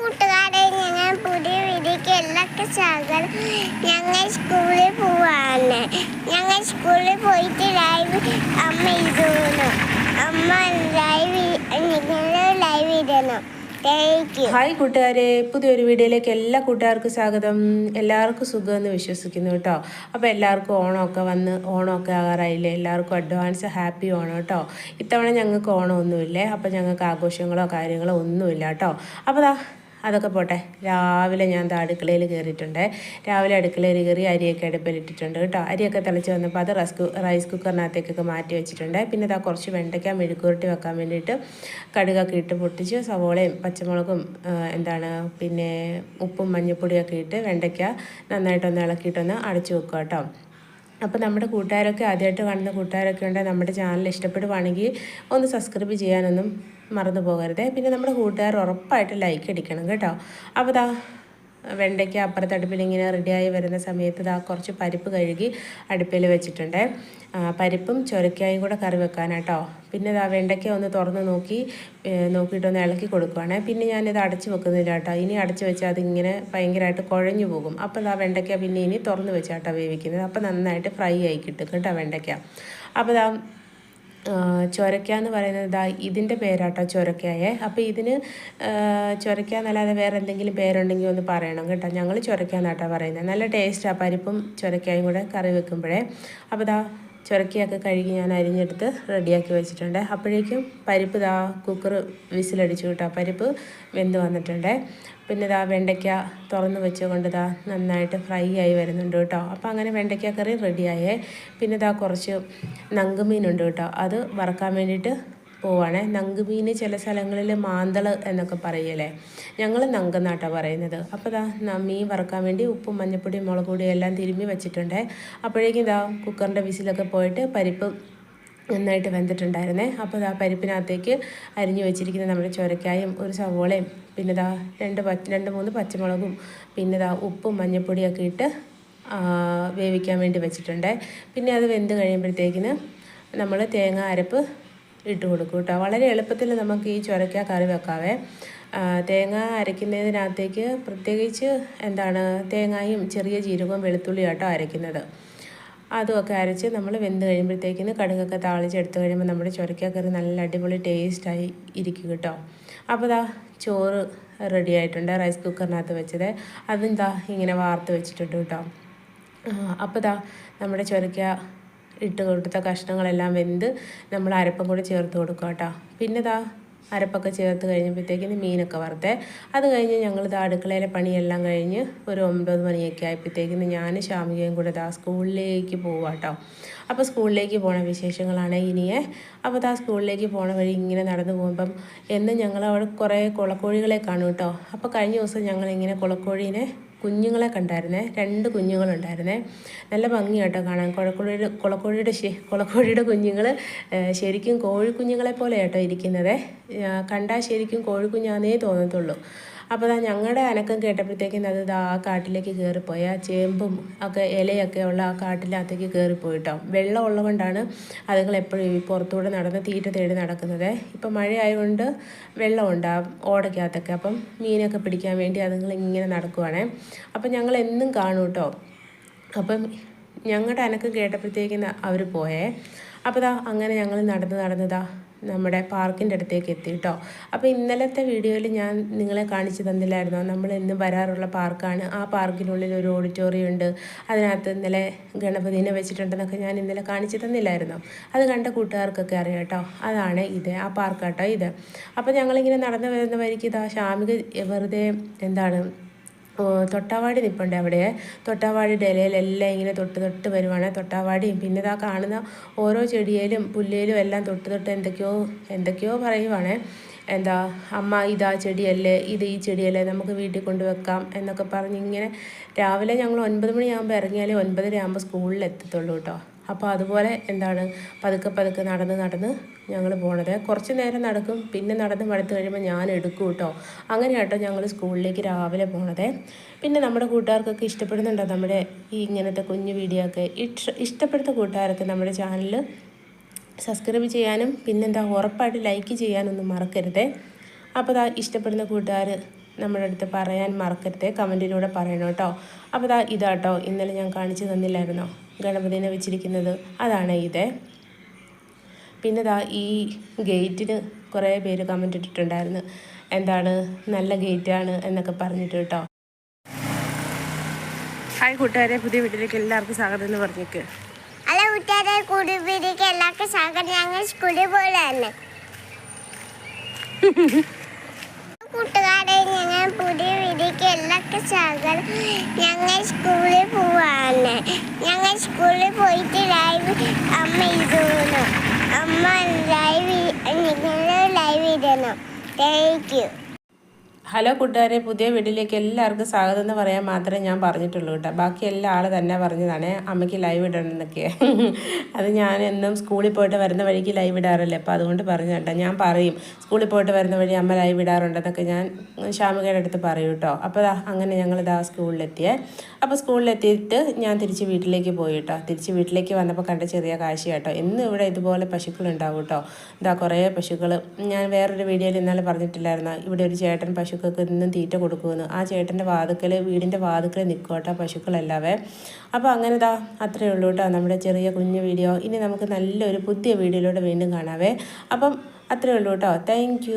കൂട്ടുകാരെ ഞങ്ങൾ പുതിയ വീതിക്ക് എല്ലാവർക്കും സ്വാഗതം. ഞങ്ങൾ സ്കൂളിൽ പോവാണ്. ഞങ്ങൾ സ്കൂളിൽ പോയിട്ട് ലൈവ് അമ്മ ഇടുന്നു. അമ്മ ലൈവ് നിങ്ങൾ ലൈവ് ഇടണം ഹായ് കൂട്ടുകാരെ പുതിയൊരു വീഡിയോയിലേക്ക് എല്ലാ കൂട്ടുകാർക്കും സ്വാഗതം. എല്ലാവർക്കും സുഖമെന്ന് വിശ്വസിക്കുന്നു കേട്ടോ. അപ്പോൾ എല്ലാവർക്കും ഓണമൊക്കെ വന്ന് ഓണമൊക്കെ ആകാറായില്ലേ? എല്ലാവർക്കും അഡ്വാൻസ് ഹാപ്പി ഓണം കേട്ടോ. ഇത്തവണ ഞങ്ങൾക്ക് ഓണമൊന്നുമില്ലേ? അപ്പോൾ ഞങ്ങൾക്ക് ആഘോഷങ്ങളോ കാര്യങ്ങളോ ഒന്നുമില്ല കേട്ടോ. അപ്പോൾ അതൊക്കെ പോട്ടെ. രാവിലെ ഞാൻ അടുക്കളയിൽ കയറിയിട്ടുണ്ട്. രാവിലെ അടുക്കളയിൽ കയറി അരിയൊക്കെ അടുപ്പിലിട്ടിട്ടുണ്ട് കേട്ടോ. അരിയൊക്കെ തിളച്ച് വന്നപ്പോൾ അത് റൈസ് റൈസ് കുക്കറിനകത്തേക്കൊക്കെ മാറ്റി വെച്ചിട്ടുണ്ട്. പിന്നെ ഇതാ കുറച്ച് വെണ്ടയ്ക്ക മെഴുക്കുരുട്ടി വെക്കാൻ വേണ്ടിയിട്ട് കടുകൊക്കെ ഇട്ട് പൊട്ടിച്ച് സവോളയും പച്ചമുളകും എന്താണ് പിന്നെ ഉപ്പും മഞ്ഞൾപ്പൊടിയൊക്കെ ഇട്ട് വെണ്ടയ്ക്ക നന്നായിട്ടൊന്ന് ഇളക്കിയിട്ടൊന്ന് അടച്ചു വെക്കുക കേട്ടോ. അപ്പോൾ നമ്മുടെ കൂട്ടുകാരൊക്കെ ആദ്യമായിട്ട് കാണുന്ന കൂട്ടുകാരൊക്കെ ഉണ്ടെങ്കിൽ നമ്മുടെ ചാനൽ ഇഷ്ടപ്പെടുവാണെങ്കിൽ ഒന്ന് സബ്സ്ക്രൈബ് ചെയ്യാനൊന്നും മറന്നു പോകരുത്. പിന്നെ നമ്മുടെ കൂട്ടുകാർ ഉറപ്പായിട്ട് ലൈക്ക് അടിക്കണം കേട്ടോ. അപ്പോൾ വെണ്ടയ്ക്ക അപ്പുറത്ത് അടുപ്പിൽ ഇങ്ങനെ റെഡിയായി വരുന്ന സമയത്ത് ഇതാ കുറച്ച് പരിപ്പ് കഴുകി അടുപ്പിൽ വെച്ചിട്ടുണ്ട്. പരിപ്പും ചൊരക്കായും കൂടെ കറി വെക്കാനാട്ടോ. പിന്നെ ഇതാ വെണ്ടയ്ക്ക ഒന്ന് തുറന്ന് നോക്കി നോക്കിയിട്ടൊന്ന് ഇളക്കി കൊടുക്കുവാണ്. പിന്നെ ഞാനിത് അടച്ച് വെക്കുന്നില്ല കേട്ടോ ഇനി അടച്ച് വെച്ചാൽ അതിങ്ങനെ ഭയങ്കരമായിട്ട് കുഴഞ്ഞു പോകും. അപ്പോൾ ഇതാ വെണ്ടയ്ക്ക പിന്നെ ഇനി തുറന്ന് വെച്ചാട്ടോ വേവിക്കുന്നത്. അപ്പോൾ നന്നായിട്ട് ഫ്രൈ ആയി കിട്ടും കേട്ടോ വെണ്ടയ്ക്ക. അപ്പോൾ ദാ ചൊരക്ക എന്ന് പറയുന്നത് ഇതാ ഇതിന്റെ പേരാട്ടോ ചൊരക്കയെ അപ്പോൾ ഇതിന് ചൊരക്ക എന്നല്ലാതെ വേറെ എന്തെങ്കിലും പേരുണ്ടെങ്കിൽ ഒന്ന് പറയണം കേട്ടോ. ഞങ്ങൾ ചൊരക്ക എന്നാട്ടോ പറയുന്നത് നല്ല ടേസ്റ്റാണ് പരിപ്പും ചൊരക്കയും കൂടെ കറി വെക്കുമ്പോഴേ. അപ്പോൾ ഇതാ ചുരക്കിയൊക്കെ കഴുകി ഞാൻ അരിഞ്ഞെടുത്ത് റെഡിയാക്കി വെച്ചിട്ടുണ്ട്. അപ്പോഴേക്കും പരിപ്പ് ദാ കുക്കർ വിസിലടിച്ചു കേട്ടോ. പരിപ്പ് വെന്ത് വന്നിട്ടുണ്ട്. പിന്നെ ഇതാ വെണ്ടയ്ക്ക തുറന്ന് വെച്ചുകൊണ്ട് ഇതാ നന്നായിട്ട് ഫ്രൈ ആയി വരുന്നുണ്ട് കേട്ടോ. അപ്പോൾ അങ്ങനെ വെണ്ടയ്ക്ക കറി റെഡിയായേ പിന്നെ ഇതാ കുറച്ച് നങ്കുമീനുണ്ട് കേട്ടോ. അത് വറക്കാൻ വേണ്ടിയിട്ട് പോവാണേ. നങ്കുമീൻ ചില സ്ഥലങ്ങളിൽ മാന്തൾ എന്നൊക്കെ പറയല്ലേ ഞങ്ങൾ നങ്കെന്നാട്ടോ പറയുന്നത്. അപ്പോൾ ഇതാ മീൻ വറക്കാൻ വേണ്ടി ഉപ്പും മഞ്ഞപ്പൊടിയും മുളക് പൊടിയും എല്ലാം തിരുമ്മി വെച്ചിട്ടുണ്ട്. അപ്പോഴേക്കും ഇതാ കുക്കറിന്റെ വിസിലൊക്കെ പോയിട്ട് പരിപ്പ് നന്നായിട്ട് വെന്തിട്ടുണ്ടായിരുന്നേ. അപ്പോൾ ആ പരിപ്പിനകത്തേക്ക് അരിഞ്ഞു വെച്ചിരിക്കുന്ന നമ്മുടെ ചൊരക്കായും ഒരു സവോളയും പിന്നെ ദാ രണ്ട് രണ്ട് മൂന്ന് പച്ചമുളകും പിന്നെ ദാ ഉപ്പും മഞ്ഞൾപ്പൊടിയൊക്കെ ഇട്ട് വേവിക്കാൻ വേണ്ടി വെച്ചിട്ടുണ്ട്. പിന്നെ അത് വെന്ത് കഴിയുമ്പോഴത്തേക്കിന് നമ്മൾ തേങ്ങ അരപ്പ് ഇട്ട് കൊടുക്കും കേട്ടോ. വളരെ എളുപ്പത്തിൽ നമുക്ക് ഈ ചുരക്ക കറി വെക്കാവേ. തേങ്ങ അരയ്ക്കുന്നതിനകത്തേക്ക് പ്രത്യേകിച്ച് എന്താണ് തേങ്ങയും ചെറിയ ജീരകവും വെളുത്തുള്ളിയും ആട്ടോ അരയ്ക്കുന്നത്. അതുമൊക്കെ അരച്ച് നമ്മൾ വെന്ത് കഴിയുമ്പോഴത്തേക്കിന് കടുകൊക്കെ താളിച്ചെടുത്ത് കഴിയുമ്പോൾ നമ്മുടെ ചുരക്ക കറി നല്ല അടിപൊളി ടേസ്റ്റായി ഇരിക്കും കേട്ടോ. അപ്പോൾ ദാ ചോറ് റെഡി ആയിട്ടുണ്ട് റൈസ് കുക്കറിനകത്ത് വെച്ചത്. അതും ദാ ഇങ്ങനെ വാർത്ത് വെച്ചിട്ടുണ്ട് കേട്ടോ. അപ്പോൾ ദാ നമ്മുടെ ചുരക്ക ഇട്ട് കൊടുത്ത കഷ്ണങ്ങളെല്ലാം വെന്ത് നമ്മൾ അരപ്പം കൂടെ ചേർത്ത് കൊടുക്കുക കേട്ടോ. പിന്നെ ഇതാ അരപ്പൊക്കെ ചേർത്ത് കഴിഞ്ഞപ്പോഴത്തേക്കിന് മീനൊക്കെ വറുത്തേ. അത് കഴിഞ്ഞ് ഞങ്ങൾ ദാ അടുക്കളയിലെ പണിയെല്ലാം കഴിഞ്ഞ് ഒരു ഒമ്പത് മണിയൊക്കെ ആയപ്പോഴത്തേക്കിന് ഞാൻ ശാമികയും കൂടെ ദാ സ്കൂളിലേക്ക് പോവുക കേട്ടോ. അപ്പോൾ സ്കൂളിലേക്ക് പോണ വിശേഷങ്ങളാണ് ഇനിയെ. അപ്പോൾ ദാ സ്കൂളിലേക്ക് പോണ വഴി ഇങ്ങനെ നടന്നു പോകുമ്പം എന്നും ഞങ്ങൾ അവിടെ കുറേ കുളക്കോഴികളെ കാണും കേട്ടോ. അപ്പോൾ കഴിഞ്ഞ ദിവസം ഞങ്ങൾ ഇങ്ങനെ കുളക്കോഴീനെ കുഞ്ഞുങ്ങളെ കണ്ടായിരുന്നേ. രണ്ട് കുഞ്ഞുങ്ങളുണ്ടായിരുന്നേ. നല്ല ഭംഗിയാട്ടോ കാണാൻ. കുളക്കോഴിയുടെ കുളക്കോഴിയുടെ കുളക്കോഴിയുടെ കുഞ്ഞുങ്ങൾ ശരിക്കും കോഴിക്കുഞ്ഞുങ്ങളെ പോലെ ആട്ടോ ഇരിക്കുന്നത് കണ്ടാൽ ശരിക്കും കോഴിക്കുഞ്ഞാന്നേ തോന്നത്തുള്ളൂ. അപ്പോൾ ഞാൻ ഞങ്ങളുടെ അനക്കം കേട്ടപ്പോഴത്തേക്കും അത് ഇതാ ആ കാട്ടിലേക്ക് കയറിപ്പോയി ആ ചേമ്പും ഒക്കെ ഇലയൊക്കെ ഉള്ള ആ കാട്ടിനകത്തേക്ക് കയറിപ്പോയിട്ടോ വെള്ളം ഉള്ളതുകൊണ്ടാണ് അതുങ്ങൾ എപ്പോഴും ഈ പുറത്തൂടെ നടന്ന് തീറ്റ തേടി നടക്കുന്നത്. ഇപ്പം മഴ ആയതുകൊണ്ട് വെള്ളമുണ്ട് ആ ഓടയ്ക്കകത്തൊക്കെ അപ്പം മീനൊക്കെ പിടിക്കാൻ വേണ്ടി അതുങ്ങൾ ഇങ്ങനെ നടക്കുവാണേ. അപ്പം ഞങ്ങൾ എന്നും കാണും കേട്ടോ അപ്പം ഞങ്ങളുടെ അനക്കം കേട്ടപ്പോഴത്തേക്കും അവർ പോയേ. അപ്പോൾ ദാ അങ്ങനെ ഞങ്ങൾ നടന്ന് നടന്നതാ നമ്മുടെ പാർക്കിന്റെ അടുത്തേക്ക് എത്തി കേട്ടോ അപ്പോൾ ഇന്നലത്തെ വീഡിയോയിൽ ഞാൻ നിങ്ങളെ കാണിച്ചു തന്നില്ലായിരുന്നോ? നമ്മൾ ഇന്ന് വരാറുള്ള പാർക്കാണ്. ആ പാർക്കിനുള്ളിൽ ഒരു ഓഡിറ്റോറിയം ഉണ്ട്. അതിനകത്ത് ഇന്നലെ ഗണപതിനെ വെച്ചിട്ടുണ്ടെന്നൊക്കെ ഞാൻ ഇന്നലെ കാണിച്ചു തന്നില്ലായിരുന്നോ? അത് കണ്ട കൂട്ടുകാർക്കൊക്കെ അറിയാം കേട്ടോ അതാണ് ഇത്. ആ പാർക്കാട്ടോ ഇത്. അപ്പോൾ ഞങ്ങളിങ്ങനെ നടന്നു വരുന്ന ഇതാ ഷാമിക വെറുതെ എന്താണ് തൊട്ടാവാടി നിൽപ്പുണ്ട് അവിടെ. തൊട്ടാവാടിയുടെ ഇലയിലെല്ലാം ഇങ്ങനെ തൊട്ട് തൊട്ട് വരുവാണ്. തൊട്ടാവാടിയും പിന്നെ ഇതാ കാണുന്ന ഓരോ ചെടിയിലും പുല്ലേലും എല്ലാം തൊട്ട് തൊട്ട് എന്തൊക്കെയോ എന്തൊക്കെയോ പറയുവാണ്. എന്താ അമ്മ ഇതാ ചെടിയല്ലേ ഇത് ഈ ചെടിയല്ലേ നമുക്ക് വീട്ടിൽ കൊണ്ടുവെക്കാം എന്നൊക്കെ പറഞ്ഞ് ഇങ്ങനെ രാവിലെ ഞങ്ങൾ ഒൻപത് മണിയാകുമ്പോൾ ഇറങ്ങിയാലേ ഒൻപതര ആകുമ്പോൾ സ്കൂളിൽ എത്തത്തുള്ളൂ കേട്ടോ. അപ്പോൾ അതുപോലെ എന്താണ്? പതുക്കെ പതുക്കെ നടന്ന് നടന്ന് ഞങ്ങൾ പോണത്. കുറച്ച് നേരം നടക്കും. പിന്നെ നടന്ന് മടുത്ത് കഴിയുമ്പോൾ ഞാൻ എടുക്കും കേട്ടോ അങ്ങനെ കേട്ടോ ഞങ്ങൾ സ്കൂളിലേക്ക് രാവിലെ പോണത്. പിന്നെ നമ്മുടെ കൂട്ടുകാർക്കൊക്കെ ഇഷ്ടപ്പെടുന്നുണ്ടോ? നമ്മുടെ ഈ ഇങ്ങനത്തെ കുഞ്ഞു വീഡിയോ ഒക്കെ ഇഷ്ടപ്പെടുത്ത കൂട്ടുകാരൊക്കെ നമ്മുടെ ചാനൽ സബ്സ്ക്രൈബ് ചെയ്യാനും പിന്നെന്താ ഉറപ്പായിട്ട് ലൈക്ക് ചെയ്യാനൊന്നും മറക്കരുത്. അപ്പോൾ ഇഷ്ടപ്പെടുന്ന കൂട്ടുകാർ നമ്മുടെ അടുത്ത് പറയാൻ മറക്കരുത്. കമന്റിലൂടെ പറയണം കേട്ടോ. അപ്പോൾ ഇതാ ഇതാട്ടോ ഇന്നലെ ഞാൻ കാണിച്ചു തന്നില്ലായിരുന്നോ? ഗണപതിനെ വെച്ചിരിക്കുന്നത്. അതാണ് ഇത്. പിന്നെ ദാ ഈ ഗേറ്റിന് കുറേ പേര് കമന്റ് ഇട്ടിട്ടുണ്ടായിരുന്നു. എന്താണ്? നല്ല ഗേറ്റാണ് എന്നൊക്കെ പറഞ്ഞിട്ട് കേട്ടോ. ഹായ് കൂട്ടുകാരെ പുതിയ വീട്ടിലേക്ക് എല്ലാവർക്കും സ്വാഗതം എന്ന് പറഞ്ഞേക്ക്. അല്ല കൂട്ടുകാരെ കുടുംബിലേക്ക് എല്ലാവർക്കും സ്വാഗതം. ഞങ്ങൾ സ്കൂളിൽ പോലാണ്. കൂട്ടുകാരെ ഞങ്ങൾ പുതിയ വീതിക്ക് എല്ലാവർക്കും സ്വാഗതം ഞങ്ങൾ സ്കൂളിൽ പോവാണ്. ഞങ്ങൾ സ്കൂളിൽ പോയിട്ട് ലൈവ് അമ്മ ഇടുന്നു അമ്മ ലൈവ് നിങ്ങൾ ലൈവ് ഇടണം. താങ്ക് യു ഹലോ കൂട്ടുകാരെ പുതിയ വീട്ടിലേക്ക് എല്ലാവർക്കും സ്വാഗതം എന്ന് പറയാൻ മാത്രമേ ഞാൻ പറഞ്ഞിട്ടുള്ളൂ കേട്ടോ. ബാക്കി എല്ലാ ആൾ തന്നെ പറഞ്ഞതാണ് അമ്മയ്ക്ക് ലൈവ് ഇടണമെന്നൊക്കെ അത് ഞാൻ എന്നും സ്കൂളിൽ പോയിട്ട് വരുന്ന വഴിക്ക് ലൈവ് ഇടാറല്ലേ? അപ്പോൾ അതുകൊണ്ട് പറഞ്ഞു കേട്ടോ. ഞാൻ പറയും സ്കൂളിൽ പോയിട്ട് വരുന്ന വഴി അമ്മ ലൈവ് ഇടാറുണ്ടെന്നൊക്കെ ഞാൻ ശ്യാമികയുടെ അടുത്ത് പറയും കേട്ടോ. അപ്പോൾ അങ്ങനെ ഞങ്ങൾ ഇതാ സ്കൂളിലെത്തിയേ. അപ്പോൾ സ്കൂളിലെത്തിയിട്ട് ഞാൻ തിരിച്ച് വീട്ടിലേക്ക് പോയി കേട്ടോ. തിരിച്ച് വീട്ടിലേക്ക് വന്നപ്പോൾ കണ്ട ചെറിയ കാഴ്ച കേട്ടോ. ഇന്ന് ഇവിടെ ഇതുപോലെ പശുക്കളുണ്ടാവും കേട്ടോ. ഇതാ കുറേ പശുക്കൾ ഞാൻ വേറൊരു വീഡിയോയിൽ ഇന്നലെ പറഞ്ഞിട്ടില്ലായിരുന്നു? ഇവിടെ ഒരു ചേട്ടൻ പശുക്കൾക്ക് ഇന്നും തീറ്റ കൊടുക്കുമെന്ന്. ആ ചേട്ടന്റെ വാതുക്കൽ വീടിന്റെ വാതുക്കൽ നിൽക്കും കേട്ടോ പശുക്കളെല്ലാവേ. അപ്പോൾ അങ്ങനെ ഇതാ അത്രയേ ഉള്ളൂ കേട്ടോ നമ്മുടെ ചെറിയ കുഞ്ഞു വീഡിയോ. ഇനി നമുക്ക് നല്ലൊരു പുതിയ വീഡിയോയിലൂടെ വീണ്ടും കാണാവേ. അപ്പം അത്രയേ ഉള്ളൂ കേട്ടോ. താങ്ക്